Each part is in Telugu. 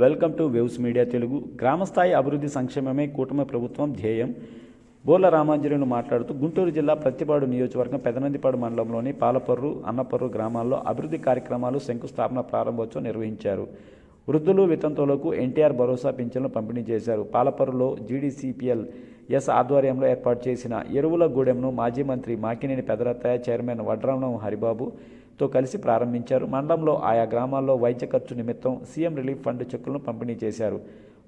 Welcome to waves media Telugu. గ్రామస్థాయి అభివృద్ధి సంక్షేమమే కూటమి ప్రభుత్వం ధ్యేయం. బోర్ల రామాంజనేయులు మాట్లాడుతూ గుంటూరు జిల్లా ప్రతిపాడు నియోజకవర్గం పెదనందిపాడు మండలంలోని పాలపర్రు అన్నపర్రు గ్రామాల్లో అభివృద్ధి కార్యక్రమాలు శంకుస్థాపన ప్రారంభోత్సవం నిర్వహించారు. వృద్ధులు వితంతువులకు ఎన్టీఆర్ భరోసా పింఛన్లు పంపిణీ చేశారు. పాలపర్రులో జీడీసీపీఎల్ ఎస్ ఆధ్వర్యంలో ఏర్పాటు చేసిన ఎరువుల గూడెంను మాజీ మంత్రి మాకినేని పెదరత్తయ్య చైర్మన్ వడ్రామణం హరిబాబు తో కలిసి ప్రారంభించారు. మండలంలో ఆయా గ్రామాల్లో వైద్య ఖర్చు నిమిత్తం సీఎం రిలీఫ్ ఫండ్ చెక్కులను పంపిణీ చేశారు.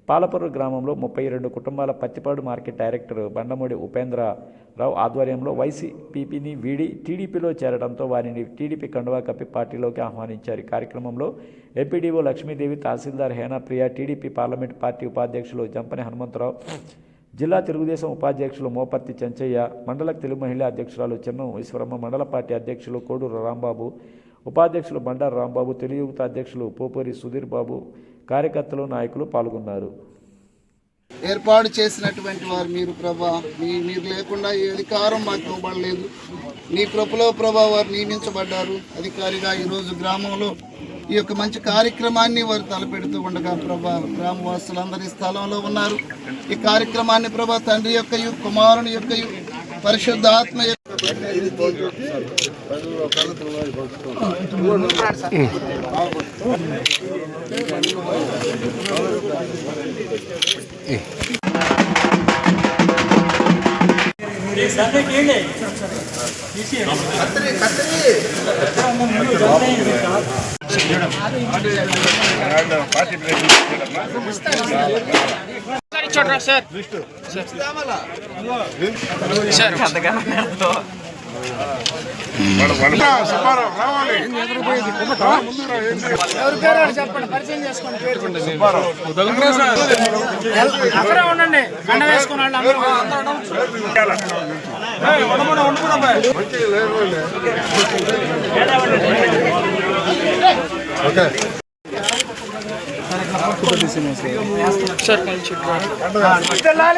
పాలపర్రు గ్రామంలో ముప్పై రెండు కుటుంబాల పత్తిపాడు మార్కెట్ డైరెక్టర్ బండమూడి ఉపేంద్రరావు ఆధ్వర్యంలో వైసీపీని వీడి టీడీపీలో చేరడంతో వారిని టీడీపీ కండువా కప్పి పార్టీలోకి ఆహ్వానించారు. కార్యక్రమంలో MPDO Lakshmidevi tahsildar Henapriya TDP parliament party ఉపాధ్యక్షులు జంపని హనుమంతరావు జిల్లా తెలుగుదేశం ఉపాధ్యక్షులు మోపర్తి చెంచయ్య మండల తెలుగు మహిళా అధ్యక్షురాలు చిన్నం ఈశ్వరమ్మ మండల పార్టీ అధ్యక్షులు కోడూరు రాంబాబు ఉపాధ్యక్షులు బండారు రాంబాబు తెలుగు యువత అధ్యక్షులు పోపూరి సుధీర్ బాబు కార్యకర్తలు నాయకులు పాల్గొన్నారు. ఏర్పాటు చేసినటువంటి వారు మీరు ప్రభా మీ మీరు లేకుండా ఈ అధికారం మాకు ఇవ్వబడలేదు. నీ కృపలో ప్రభా వారు నియమించబడ్డారు. అధికారిగా ఈరోజు గ్రామంలో ఈ యొక్క మంచి కార్యక్రమాన్ని వారు తలపెడుతూ ఉండగా ప్రభా గ్రామవాసులందరి స్థలంలో ఉన్నారు. ఈ కార్యక్రమాన్ని ప్రభా తండ్రి యొక్క కుమారుని యొక్క పరిశుద్ధ ఆత్మ యొక్క చూడరా సార్ సార్ అక్కడే ఉండండి కండ వేసుకున్న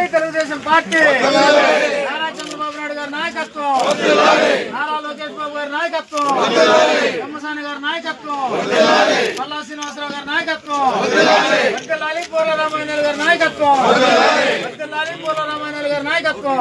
తెలుగుదేశం పార్టీ నారా చంద్రబాబు నాయుడు గారి నాయకత్వం నారా లోకేష్ బాబు గారి నాయకత్వం కమ్మసాని గారి నాయకత్వం పల్లా శ్రీనివాసరావు గారి నాయకత్వం లాలి పూర్ల రామాయణ గారి నాయకత్వం లాలి పూర్ల రామాయణ గారి నాయకత్వం.